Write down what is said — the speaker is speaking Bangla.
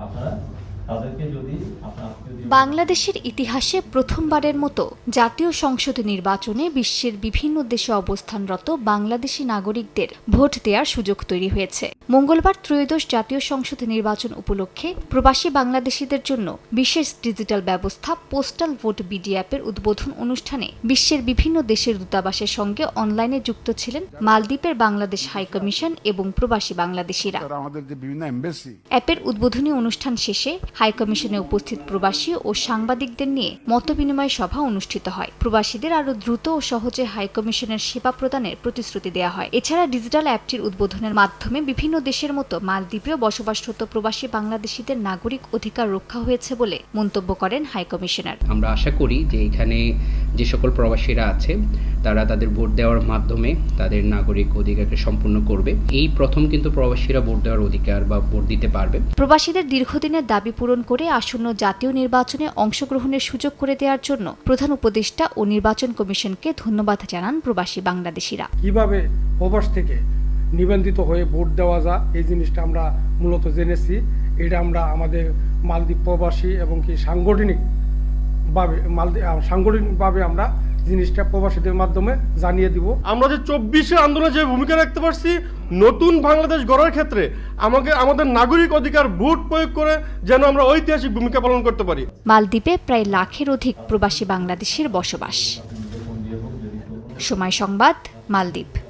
আপনারা বাংলাদেশের ইতিহাসে প্রথমবারের মতো জাতীয় সংসদ নির্বাচনে বিশ্বের বিভিন্ন দেশে অবস্থানরত বাংলাদেশি নাগরিকদের ভোট দেওয়ার সুযোগ তৈরি হয়েছে। মঙ্গলবার ত্রয়োদশ জাতীয় সংসদ নির্বাচন উপলক্ষে প্রবাসী বাংলাদেশিদের জন্য বিশেষ ডিজিটাল ব্যবস্থা পোস্টাল ভোট বিডি অ্যাপের উদ্বোধন অনুষ্ঠানে বিশ্বের বিভিন্ন দেশের দূতাবাসের সঙ্গে অনলাইনে যুক্ত ছিলেন মালদ্বীপের বাংলাদেশ হাইকমিশন এবং প্রবাসী বাংলাদেশিরা। তারা আমাদের যে বিভিন্ন এম্বাসি অ্যাপের উদ্বোধনী অনুষ্ঠান শেষে হাইকমিশনে উপস্থিত প্রবাসী ও সাংবাদিকদের নিয়ে মতবিনিময় সভা অনুষ্ঠিত হয়। প্রবাসীদের আরও দ্রুত ও সহজে হাইকমিশনের সেবা প্রদানের প্রতিশ্রুতি দেওয়া হয়। এছাড়া ডিজিটাল অ্যাপটির উদ্বোধনের মাধ্যমে বিভিন্ন দেশের মতো মালদ্বীপেও বসবাসরত প্রবাসী বাংলাদেশিদের নাগরিক অধিকার রক্ষা হয়েছে বলে মন্তব্য করেন হাইকমিশনার। আমরা আশা করি যে এখানে যে সকল প্রবাসীরা আছে তারা তাদের ভোট দেওয়ার মাধ্যমে তাদের নাগরিক অধিকারকে সম্পূর্ণ করবে। এই প্রথম কিন্তু প্রবাসীরা ভোট দেওয়ার অধিকার বা ভোট দিতে পারবে। প্রবাসীদের দীর্ঘদিনের দাবি পূরণ করে আসন্ন জাতীয় নির্বাচনে অংশগ্রহণের সুযোগ করে দেওয়ার জন্য প্রধান উপদেষ্টা ও নির্বাচন কমিশনকে ধন্যবাদ জানান প্রবাসী বাংলাদেশিরা। কীভাবে প্রবাস থেকে নিবন্ধিত হয়ে ভোট দেওয়া যায় এই জিনিসটা আমরা মূলত জেনেছি। এটা আমরা আমাদের মালদ্বীপ প্রবাসী এবং কি সাংগঠনিক ভাবে মালদ্বীপ সাংগঠনিকভাবে আমরা জিনিসটা প্রবাসীদের মাধ্যমে জানিয়ে দিব। আমরা যে চব্বিশে আন্দোলনে যে ভূমিকা রাখতে পারছি নতুন বাংলাদেশ গড়ার ক্ষেত্রে আমাকে আমাদের নাগরিক অধিকার ভোট প্রয়োগ করে যেন আমরা ঐতিহাসিক ভূমিকা পালন করতে পারি। মালদ্বীপে প্রায় লাখের অধিক প্রবাসী বাংলাদেশের বসবাস। সময় সংবাদ মালদ্বীপ।